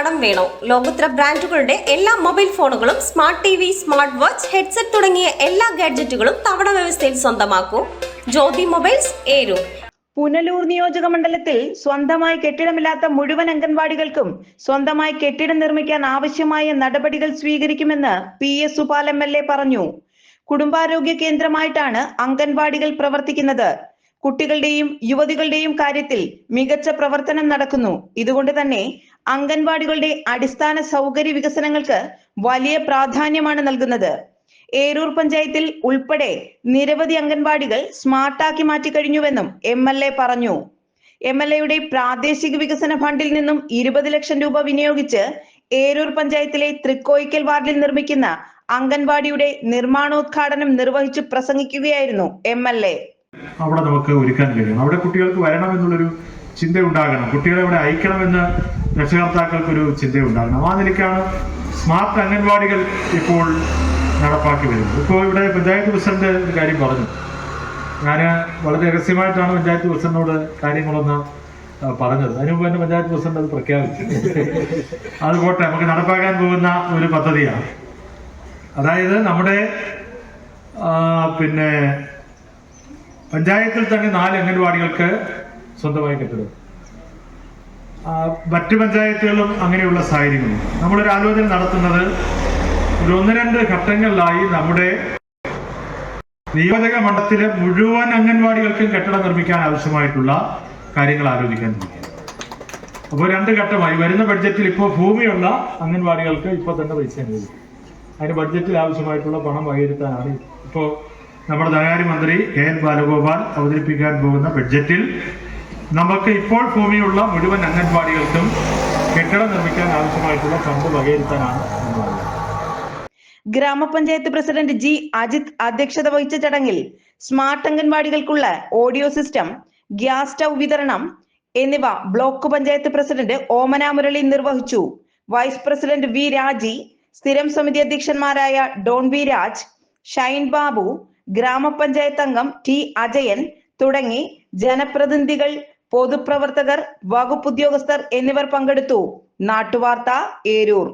കടം വേണോ? ലോകോത്തര ബ്രാൻഡുകളുടെ എല്ലാ മൊബൈൽ ഫോണുകളും smart T V smart watch headset തുടങ്ങിയ എല്ലാ ഗാഡ്ജറ്റുകളും തവണ വ്യവസ്ഥയിൽ സ്വന്തമാക്കൂ. ജ്യോതി മൊബൈൽസ് ഏരു. പുനലൂർ നിയോജക മണ്ഡലത്തിൽ സ്വന്തമായി കെട്ടിടമില്ലാത്ത മുഴുവൻ അംഗൻവാടികൾക്കും സ്വന്തമായി കെട്ടിടം നിർമ്മിക്കാൻ ആവശ്യമായ നടപടികൾ സ്വീകരിക്കുമെന്ന് P S Supal M L A പറഞ്ഞു. കുടുംബാരോഗ്യ കേന്ദ്രമായിട്ടാണ് അംഗൻവാടികൾ പ്രവർത്തിക്കുന്നത്. കുട്ടികളുടെയും യുവതികളുടെയും കാര്യത്തിൽ മികച്ച പ്രവർത്തനം നടക്കുന്നു. ഇതുകൊണ്ട് തന്നെ അംഗൻവാടികളുടെ അടിസ്ഥാന സൗകര്യ വികസനങ്ങൾക്ക് വലിയ പ്രാധാന്യമാണ് നൽകുന്നത്. ഏരൂർ പഞ്ചായത്തിൽ ഉൾപ്പെടെ നിരവധി അംഗൻവാടികൾ സ്മാർട്ടാക്കി മാറ്റിക്കഴിഞ്ഞുവെന്നും എം എൽ എ പറഞ്ഞു. എം എൽ എയുടെ പ്രാദേശിക വികസന ഫണ്ടിൽ നിന്നും ഇരുപത് ലക്ഷം രൂപ വിനിയോഗിച്ച് ഏരൂർ പഞ്ചായത്തിലെ തൃക്കോയിക്കൽ വാർഡിൽ നിർമ്മിക്കുന്ന അംഗൻവാടിയുടെ നിർമ്മാണോദ്ഘാടനം നിർവഹിച്ചു പ്രസംഗിക്കുകയായിരുന്നു എം. അവിടെ നമുക്ക് ഒരുക്കാൻ കഴിയും. അവിടെ കുട്ടികൾക്ക് വരണം എന്നുള്ളൊരു ചിന്ത ഉണ്ടാകണം കുട്ടികളെ ഇവിടെ അയക്കണമെന്ന് രക്ഷകർത്താക്കൾക്കൊരു ചിന്ത ഉണ്ടാകണം ആ നിലയ്ക്കാണ് സ്മാർട്ട് അംഗൻവാടികൾ ഇപ്പോൾ നടപ്പാക്കി വരുന്നത്. ഇപ്പോൾ ഇവിടെ പഞ്ചായത്ത് പ്രസിഡന്റ് ഒരു കാര്യം പറഞ്ഞു. ഞാൻ വളരെ രഹസ്യമായിട്ടാണ് പഞ്ചായത്ത് പ്രസിഡന്റിനോട് കാര്യങ്ങളൊന്ന് പറഞ്ഞത്. അതിനു മുമ്പ് തന്നെ പഞ്ചായത്ത് പ്രസിഡന്റ് അത് പ്രഖ്യാപിച്ചു. അത് പോട്ടെ നമുക്ക് നടപ്പാക്കാൻ പോകുന്ന ഒരു പദ്ധതിയാണ്. അതായത് നമ്മുടെ പിന്നെ പഞ്ചായത്തിൽ തന്നെ നാല് അംഗൻവാടികൾക്ക് സ്വന്തമായി കെട്ടിടം. മറ്റ് പഞ്ചായത്തുകളിലും അങ്ങനെയുള്ള സാഹചര്യങ്ങളുണ്ട് നമ്മളൊരു ആലോചന നടത്തുന്നത് ഒരു ഒന്ന് രണ്ട് ഘട്ടങ്ങളിലായി നമ്മുടെ നിയോജക മണ്ഡലത്തിലെ മുഴുവൻ അംഗൻവാടികൾക്കും കെട്ടിടം നിർമ്മിക്കാൻ ആവശ്യമായിട്ടുള്ള കാര്യങ്ങൾ ആലോചിക്കാൻ അപ്പോൾ രണ്ട് ഘട്ടമായി. വരുന്ന ബഡ്ജറ്റിൽ ഇപ്പോൾ ഭൂമിയുള്ള അംഗൻവാടികൾക്ക് ഇപ്പോൾ തന്നെ പൈസ അനുവദിക്കും. അതിന് ബഡ്ജറ്റിൽ ആവശ്യമായിട്ടുള്ള പണം വകയിരുത്താനാണ് ഇപ്പോൾ നമ്മുടെ ധനകാര്യമന്ത്രി കെ എൻ ബാലഗോപാൽ അവതരിപ്പിക്കാൻ പോകുന്ന ബഡ്ജറ്റിൽ നമുക്ക് ഇപ്പോൾ ഭൂമിയുള്ള മുഴുവൻ അംഗൻവാടികൾക്കും കെട്ടിടം നിർമ്മിക്കാൻ ആവശ്യമായിട്ടുള്ള ഫണ്ട് വകയിരുത്താനാണ് ഗ്രാമപഞ്ചായത്ത് പ്രസിഡന്റ് ജി അജിത് അധ്യക്ഷത വഹിച്ച ചടങ്ങിൽ സ്മാർട്ട് അംഗൻവാടികൾക്കുള്ള ഓഡിയോ സിസ്റ്റം ഗ്യാസ് സ്റ്റൗ വിതരണം എന്നിവ ബ്ലോക്ക് പഞ്ചായത്ത് പ്രസിഡന്റ് ഓമന മുരളി നിർവഹിച്ചു. വൈസ് പ്രസിഡന്റ് വി രാജി സ്ഥിരം സമിതി അധ്യക്ഷന്മാരായ Don V Raj Shine Babu ഗ്രാമപഞ്ചായത്ത് അംഗം ടി അജയൻ തുടങ്ങി ജനപ്രതിനിധികൾ പൊതുപ്രവർത്തകർ വകുപ്പുദ്യോഗസ്ഥർ എന്നിവർ പങ്കെടുത്തു. നാട്ടുവാർത്ത ഏരൂർ.